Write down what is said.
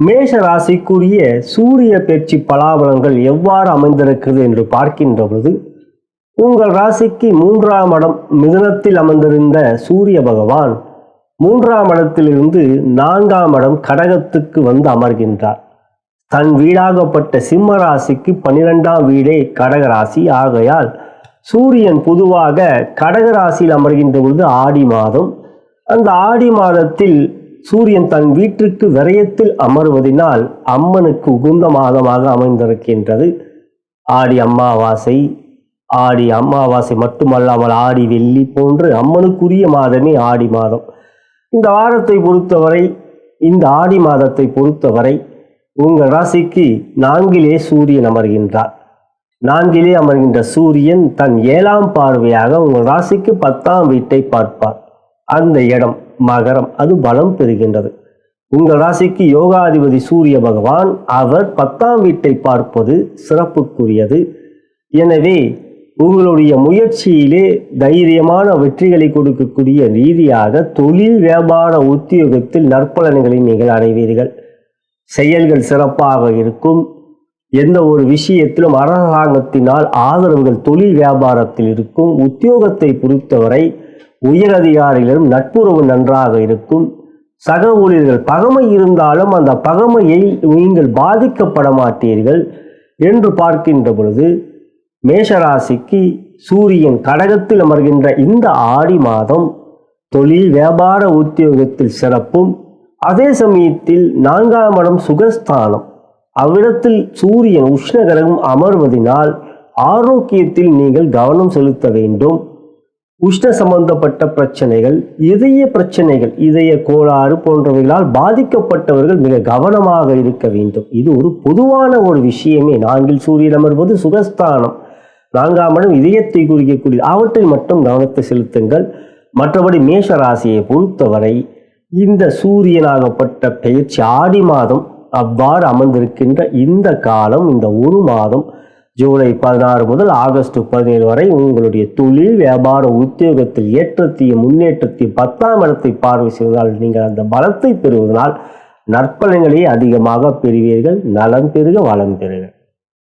மேஷ ராசிக்குரிய சூரிய பேச்சு பலாபலங்கள் எவ்வாறு அமைந்திருக்கிறது என்று பார்க்கின்ற பொழுது உங்கள் ராசிக்கு மூன்றாம் இடம் மிதுனத்தில் அமர்ந்திருந்த சூரிய பகவான் மூன்றாம் இடத்திலிருந்து நான்காம் இடம் கடகத்துக்கு வந்து அமர்கின்றார். தன் வீடாகப்பட்ட சிம்ம ராசிக்கு பன்னிரெண்டாம் வீடே கடக ராசி. ஆகையால் சூரியன் பொதுவாக கடக ராசியில் அமர்கின்ற பொழுது ஆடி மாதம். அந்த ஆடி மாதத்தில் சூரியன் தன் வீட்டிற்கு விரயத்தில் அமர்வதினால் அம்மனுக்கு உகுந்த மாதமாக அமைந்திருக்கின்றது. ஆடி அம்மாவாசை ஆடி அம்மாவாசை மட்டுமல்லாமல் ஆடி வெள்ளி போன்று அம்மனுக்குரிய மாதமே ஆடி மாதம். இந்த வாரத்தை பொறுத்தவரை இந்த ஆடி மாதத்தை பொறுத்தவரை உங்கள் ராசிக்கு நான்கிலே சூரியன் அமர்கின்றார். நான்கிலே அமர்கின்ற சூரியன் தன் ஏழாம் பார்வையாக உங்கள் ராசிக்கு பத்தாம் வீட்டை பார்ப்பார். அந்த இடம் மகரம் அது பலம் பெறுகின்றது. உங்கள் ராசிக்கு யோகாதிபதி சூரிய பகவான் அவர் பத்தாம் வீட்டை பார்ப்பது சிறப்புக்குரியது. எனவே உங்களுடைய முயற்சியிலே தைரியமான வெற்றிகளை கொடுக்கக்கூடிய ரீதியாக தொழில் வியாபார உத்தியோகத்தில் நற்பலன்களை நீங்கள் அடைவீர்கள். செயல்கள் சிறப்பாக இருக்கும். எந்த ஒரு விஷயத்திலும் அரசாங்கத்தினால் ஆதரவுகள் தொழில் வியாபாரத்தில் இருக்கும். உத்தியோகத்தை பொறுத்தவரை உயர் அதிகாரிகளும் நட்புறவு நன்றாக இருக்கும். சக ஊழியர்கள் பகமை இருந்தாலும் அந்த பகமையை நீங்கள் பாதிக்கப்பட மாட்டீர்கள் என்று பார்க்கின்ற பொழுது மேஷராசிக்கு சூரியன் கடகத்தில் அமர்கின்ற இந்த ஆடி மாதம் தொழில் வியாபார உத்தியோகத்தில் சிறப்பும் அதே சமயத்தில் நான்காம் இடம் சுகஸ்தானம். அவ்விடத்தில் சூரியன் உஷ்ணகரகம் அமர்வதினால் ஆரோக்கியத்தில் நீங்கள் கவனம் செலுத்த வேண்டும். உஷ்ண சம்பந்தப்பட்ட பிரச்சனைகள் இதய பிரச்சனைகள் இதய கோளாறு போன்றவைகளால் பாதிக்கப்பட்டவர்கள் மிக கவனமாக இருக்க வேண்டும். இது ஒரு பொதுவான ஒரு விஷயமே. நான்கில் சூரியன் அமர்வது சுகஸ்தானம். நான்காம் இடம் இதயத்தை குறிக்கக்கூடிய அவற்றில் மட்டும் கவனத்தை செலுத்துங்கள். மற்றபடி மேஷ ராசியை பொறுத்தவரை இந்த சூரியனாகப்பட்ட பெயர்ச்சி ஆடி மாதம் அவ்வாறு அமர்ந்திருக்கின்ற இந்த காலம் இந்த ஒரு மாதம் ஜூலை பதினாறு முதல் ஆகஸ்ட் பதினேழு வரை உங்களுடைய தொழில் வியாபார உத்தியோகத்தில் ஏற்றத்தையும் முன்னேற்றத்தையும் பத்தாம் இடத்தை பார்வை செய்வதால் நீங்கள் அந்த பலத்தை பெறுவதனால் நற்பலன்களை அதிகமாக பெறுவீர்கள். நலம் பெறுக வளம் பெறுக.